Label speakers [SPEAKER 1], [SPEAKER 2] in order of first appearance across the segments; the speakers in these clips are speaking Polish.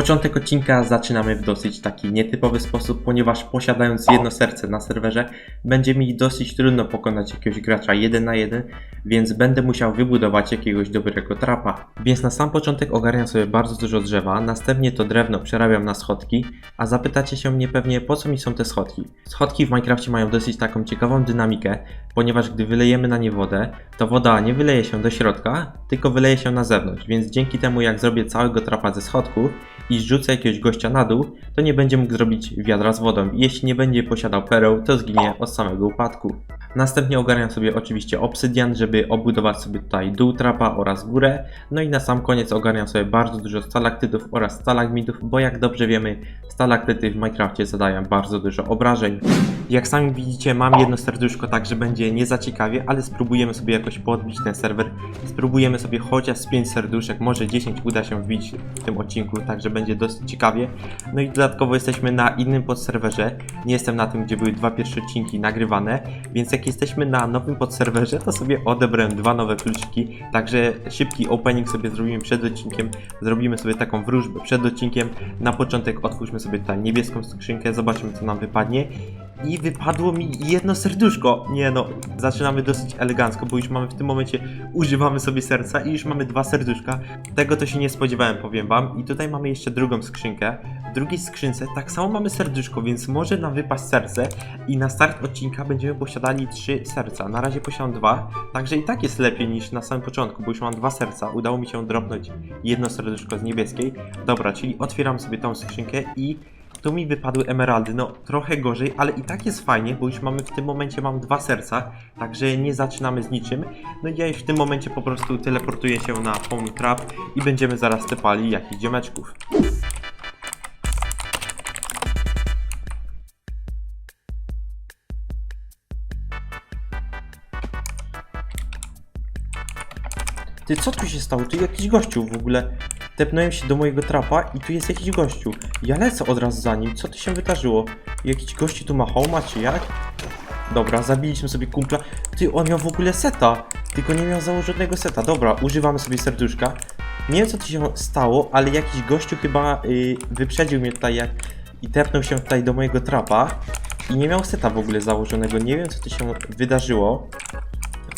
[SPEAKER 1] Początek odcinka zaczynamy w dosyć taki nietypowy sposób, ponieważ posiadając jedno serce na serwerze, będzie mi dosyć trudno pokonać jakiegoś gracza 1 na 1, więc będę musiał wybudować jakiegoś dobrego trapa. Więc na sam początek ogarniam sobie bardzo dużo drzewa, następnie to drewno przerabiam na schodki, a zapytacie się mnie pewnie po co mi są te schodki. Schodki w Minecrafcie mają dosyć taką ciekawą dynamikę, ponieważ gdy wylejemy na nie wodę, to woda nie wyleje się do środka, tylko wyleje się na zewnątrz, więc dzięki temu jak zrobię całego trapa ze schodków i zrzucę jakiegoś gościa na dół, to nie będzie mógł zrobić wiadra z wodą. Jeśli nie będzie posiadał pereł, to zginie od samego upadku. Następnie ogarniam sobie oczywiście obsydian, żeby obudować sobie tutaj dół trapa oraz górę. No i na sam koniec ogarniam sobie bardzo dużo stalaktytów oraz stalagmitów, bo jak dobrze wiemy, stalaktyty w Minecrafcie zadają bardzo dużo obrażeń. Jak sami widzicie, mam jedno serduszko, także będzie nie za ciekawie, ale spróbujemy sobie jakoś podbić ten serwer. Spróbujemy sobie chociaż z 5 serduszek, może 10 uda się wbić w tym odcinku, także będzie dosyć ciekawie. No i dodatkowo jesteśmy na innym podserwerze. Nie jestem na tym, gdzie były dwa pierwsze odcinki nagrywane, więc jak jesteśmy na nowym podserwerze, to sobie odebrałem dwa nowe kluczyki. Także szybki opening sobie zrobimy przed odcinkiem. Zrobimy sobie taką wróżbę przed odcinkiem. Na początek otwórzmy sobie tutaj niebieską skrzynkę, zobaczymy co nam wypadnie. I wypadło mi jedno serduszko. Nie no, zaczynamy dosyć elegancko, bo już mamy w tym momencie, używamy sobie serca i już mamy dwa serduszka. Tego to się nie spodziewałem, powiem wam. I tutaj mamy jeszcze drugą skrzynkę. W drugiej skrzynce tak samo mamy serduszko, więc może nam wypaść serce. I na start odcinka będziemy posiadali trzy serca. Na razie posiadam dwa, także i tak jest lepiej niż na samym początku, bo już mam dwa serca. Udało mi się dropnąć jedno serduszko z niebieskiej. Dobra, czyli otwieram sobie tą skrzynkę i tu mi wypadły emeraldy, no trochę gorzej, ale i tak jest fajnie, bo już mamy w tym momencie mam dwa serca, także nie zaczynamy z niczym. No i ja już w tym momencie po prostu teleportuję się na home trap i będziemy zaraz tepali jakichś ziomeczków. Ty, co tu się stało? Tu jakiś gościu w ogóle. Tepnąłem się do mojego trapa i tu jest jakiś gościu. Ja lecę od razu za nim. Co tu się wydarzyło? Jakiś gościu tu ma homa, czy jak? Dobra, zabiliśmy sobie kumpla. Ty, on miał w ogóle seta. Tylko nie miał założonego seta. Dobra, używamy sobie serduszka. Nie wiem, co tu się stało, ale jakiś gościu chyba y, wyprzedził mnie tutaj jak... I tepnął się tutaj do mojego trapa. I nie miał seta w ogóle założonego. Nie wiem, co tu się wydarzyło.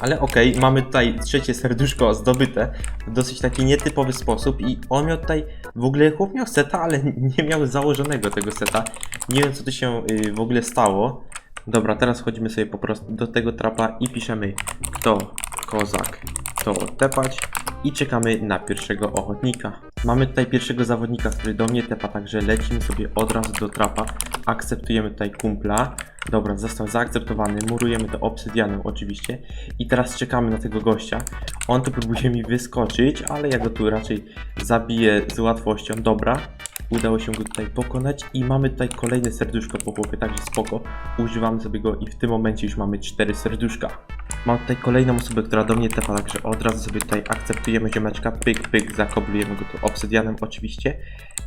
[SPEAKER 1] Ale okej, mamy tutaj trzecie serduszko zdobyte w dosyć taki nietypowy sposób i on miał tutaj, w ogóle chłop miał seta, ale nie miał założonego tego seta. Nie wiem co tu się y, w ogóle stało. Dobra, teraz chodzimy sobie po prostu do tego trapa i piszemy kto kozak, kto tepać i czekamy na pierwszego ochotnika. Mamy tutaj pierwszego zawodnika, który do mnie tepa, także lecimy sobie od razu do trapa. Akceptujemy tutaj kumpla. Dobra, został zaakceptowany. Murujemy to obsydianem oczywiście. I teraz czekamy na tego gościa. On tu próbuje mi wyskoczyć, ale ja go tu raczej zabiję z łatwością. Dobra, udało się go tutaj pokonać i mamy tutaj kolejne serduszko po chłopie, także spoko. Używamy sobie go i w tym momencie już mamy cztery serduszka. Mam tutaj kolejną osobę, która do mnie tepa, także od razu sobie tutaj akceptujemy ziomeczka, pyk, pyk, zakoblujemy go tu obsydianem oczywiście.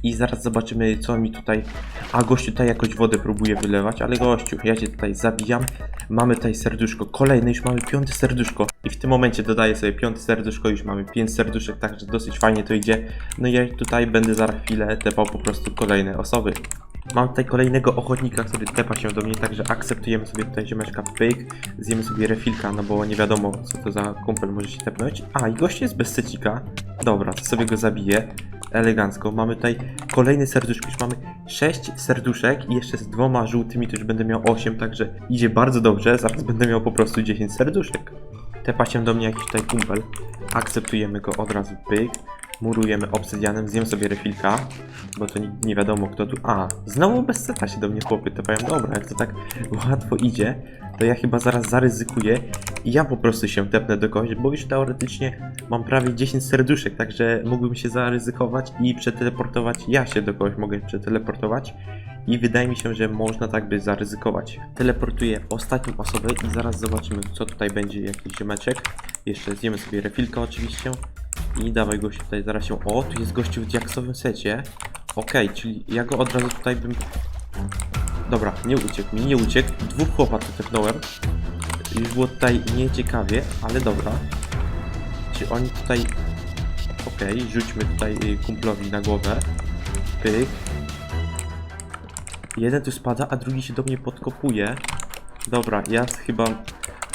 [SPEAKER 1] I zaraz zobaczymy co mi tutaj, a gościu tutaj jakoś wodę próbuje wylewać, ale gościu, ja cię tutaj zabijam, mamy tutaj serduszko, kolejne, już mamy piąte serduszko. I w tym momencie dodaję sobie piąte serduszko, już mamy pięć serduszek, także dosyć fajnie to idzie, no i ja tutaj będę za chwilę tepał po prostu kolejne osoby. Mam tutaj kolejnego ochotnika, który tepa się do mnie, także akceptujemy sobie tutaj ziomeczka pyk, zjemy sobie refilka, no bo nie wiadomo co to za kumpel może się tepnąć. A, i gość jest bez secika. Dobra, sobie go zabiję. Elegancko. Mamy tutaj kolejny serduszko, już mamy 6 serduszek i jeszcze z dwoma żółtymi to już będę miał 8, także idzie bardzo dobrze. Zaraz będę miał po prostu 10 serduszek. Tepa się do mnie jakiś tutaj kumpel. Akceptujemy go od razu pyk. Murujemy obsydianem, zjem sobie refilka, bo to nie, nie wiadomo kto tu... A, znowu bez seta się do mnie chłopy tepają. Dobra, jak to tak łatwo idzie, to ja chyba zaraz zaryzykuję i ja po prostu się tepnę do kogoś, bo już teoretycznie mam prawie 10 serduszek, także mógłbym się zaryzykować i przeteleportować. Ja się do kogoś mogę przeteleportować i wydaje mi się, że można tak by zaryzykować. Teleportuję ostatnią osobę i zaraz zobaczymy co tutaj będzie jakiś ziomeczek. Jeszcze zjemy sobie refilka oczywiście. I dawaj gościu tutaj zaraz się... O, tu jest gościu w diaksowym secie. Okej, czyli ja go od razu tutaj bym... Dobra, nie uciekł mi, nie uciekł. Dwóch chłopa tu. Już było tutaj nieciekawie, ale dobra. Czy oni tutaj... Okej, rzućmy tutaj y, kumplowi na głowę. pyk. Jeden tu spada, a drugi się do mnie podkopuje. Dobra, ja chyba...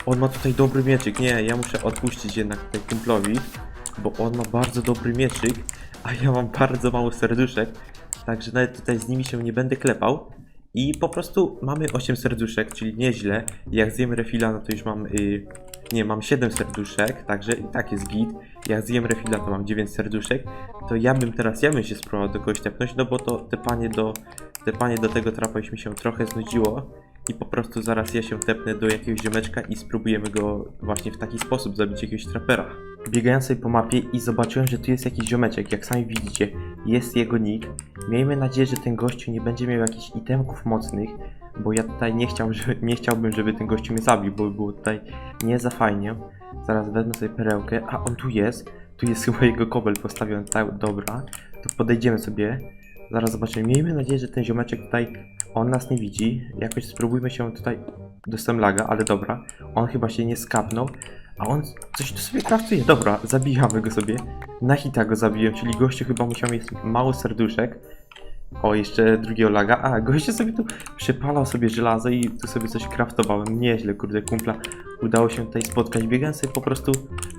[SPEAKER 1] On ma tutaj dobry mieczyk. Nie, ja muszę odpuścić jednak tutaj kumplowi, bo on ma bardzo dobry mieczyk, a ja mam bardzo mało serduszek, także nawet tutaj z nimi się nie będę klepał. I po prostu mamy 8 serduszek, czyli nieźle. Jak zjem refila, no to już mam... Y, nie, mam 7 serduszek, także i tak jest git. Jak zjem refila, to mam 9 serduszek. To ja bym teraz, ja bym się spróbował do kogoś tepnąć, no bo to te panie do, te panie do tego trapa już mi się trochę znudziło. I po prostu zaraz ja się tepnę do jakiegoś ziomeczka i spróbujemy go właśnie w taki sposób zabić jakiegoś trapera. Biegałem sobie po mapie i zobaczyłem, że tu jest jakiś ziomeczek, jak sami widzicie, jest jego nick. Miejmy nadzieję, że ten gościu nie będzie miał jakichś itemków mocnych, bo ja tutaj nie, chciał, żeby, nie chciałbym, żeby ten gościu mnie zabił, bo by było tutaj nie za fajnie. Zaraz wezmę sobie perełkę, a on tu jest, tu jest chyba jego kobel postawiony, tak, dobra, to podejdziemy sobie. Zaraz zobaczymy, miejmy nadzieję, że ten ziomeczek tutaj, on nas nie widzi, jakoś spróbujmy się tutaj, dostałem laga, ale dobra, on chyba się nie skapnął, a on coś tu sobie kraftuje. Dobra, zabijamy go sobie. Na hita go zabiłem, czyli gościu chyba musiał mieć mało serduszek. O, jeszcze drugiego laga. A, gościu sobie tu przypalał sobie żelazo i tu sobie coś kraftowałem. Nieźle, kurde, kumpla. Udało się tutaj spotkać. Biegałem sobie po prostu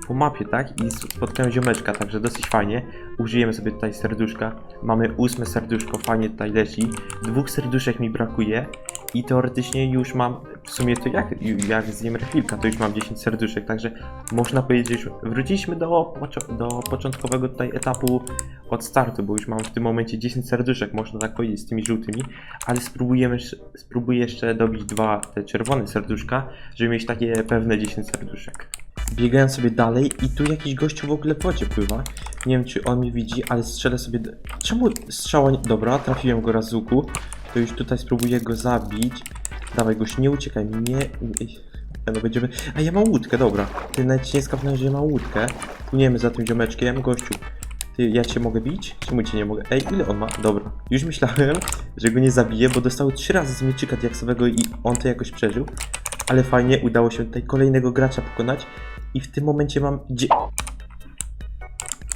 [SPEAKER 1] po mapie, tak? I spotkałem ziomeczka, także dosyć fajnie. Użyjemy sobie tutaj serduszka. Mamy ósme serduszko, fajnie tutaj leci. Dwóch serduszek mi brakuje. I teoretycznie już mam, w sumie to jak, jak zjem refilka, to już mam 10 serduszek, także można powiedzieć, wróciliśmy do, do początkowego tutaj etapu od startu, bo już mam w tym momencie 10 serduszek, można tak powiedzieć, z tymi żółtymi, ale spróbujemy, spróbuję jeszcze dobić dwa te czerwone serduszka, żeby mieć takie pewne 10 serduszek. Biegałem sobie dalej i tu jakiś gościu w ogóle w wodzie pływa. Nie wiem czy on mnie widzi, ale strzelę sobie... Czemu strzała. Dobra, trafiłem go raz z łuku. To już tutaj spróbuję go zabić. Dawaj goś, nie uciekaj, nie... No będziemy... A ja mam łódkę, dobra. Ty nawet nie skapnąłeś, że ja mam łódkę. Płyniemy za tym ziomeczkiem, gościu. Ty, ja cię mogę bić? Czemu cię nie mogę? Ej, ile on ma? Dobra. Już myślałem, że go nie zabiję, bo dostał trzy razy z mieczyka diaksowego i on to jakoś przeżył. Ale fajnie, udało się tutaj kolejnego gracza pokonać. I w tym momencie mam... Dzie...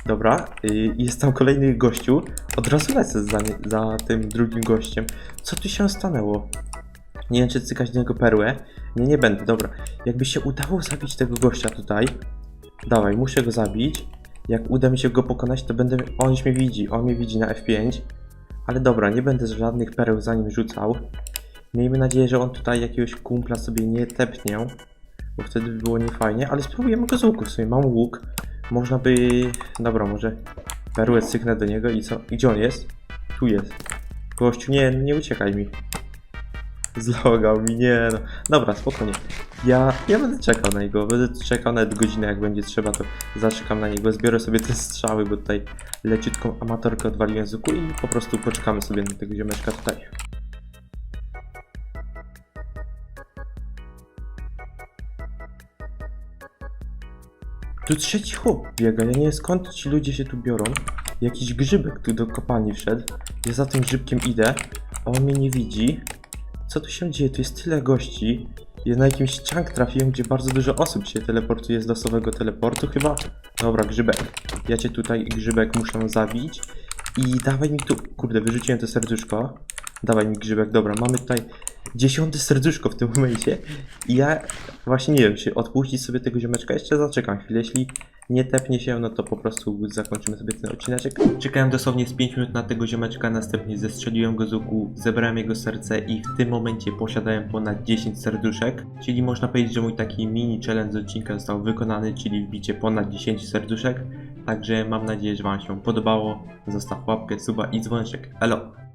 [SPEAKER 1] Dobra, y, jest tam kolejny gościu. Od razu lecę za, nie, za tym drugim gościem. Co tu się stanęło? Nie wiem, czy cykać niego perłę. Nie, nie będę, dobra. Jakby się udało zabić tego gościa tutaj. Dawaj, muszę go zabić. Jak uda mi się go pokonać, to będę... On już mnie widzi, on mnie widzi na F5. Ale dobra, nie będę żadnych pereł za nim rzucał. Miejmy nadzieję, że on tutaj jakiegoś kumpla sobie nie tepnie. Bo wtedy by było niefajnie, ale spróbujemy go z łuku. W sumie mam łuk. Można by... Dobra, może perłę cyknę do niego i co? I Gdzie on jest? Tu jest. Gościu, nie, nie uciekaj mi. Zlogał mi, nie no. Dobra, spokojnie. Ja, ja będę czekał na niego, będę czekał nawet godzinę, jak będzie trzeba, to zaczekam na niego, zbiorę sobie te strzały, bo tutaj leciutką amatorkę odwaliłem z i po prostu poczekamy sobie na tego ziomeczka tutaj. Tu trzeci chłop biega, ja nie wiem skąd ci ludzie się tu biorą. Jakiś grzybek tu do kopalni wszedł. Ja za tym grzybkiem idę, a on mnie nie widzi. Co tu się dzieje? Tu jest tyle gości. Ja na jakimś chunk trafiłem, gdzie bardzo dużo osób się teleportuje z losowego teleportu chyba. Dobra, grzybek. Ja cię tutaj, grzybek, muszę zabić. I dawaj mi tu... Kurde, wyrzuciłem to serduszko. Dawaj mi grzybek, dobra, mamy tutaj dziesiąte serduszko w tym momencie. I ja właśnie nie wiem, czy odpuścić sobie tego ziomeczka. Jeszcze zaczekam chwilę. Jeśli nie tepnie się, no to po prostu zakończymy sobie ten odcineczek. Czekałem dosłownie z 5 minut na tego ziomeczka, następnie zestrzeliłem go z łuku, zebrałem jego serce i w tym momencie posiadałem ponad 10 serduszek. Czyli można powiedzieć, że mój taki mini challenge odcinka został wykonany, czyli wbicie ponad 10 serduszek. Także mam nadzieję, że Wam się podobało. Zostaw łapkę, suba i dzwoneczek. Elo!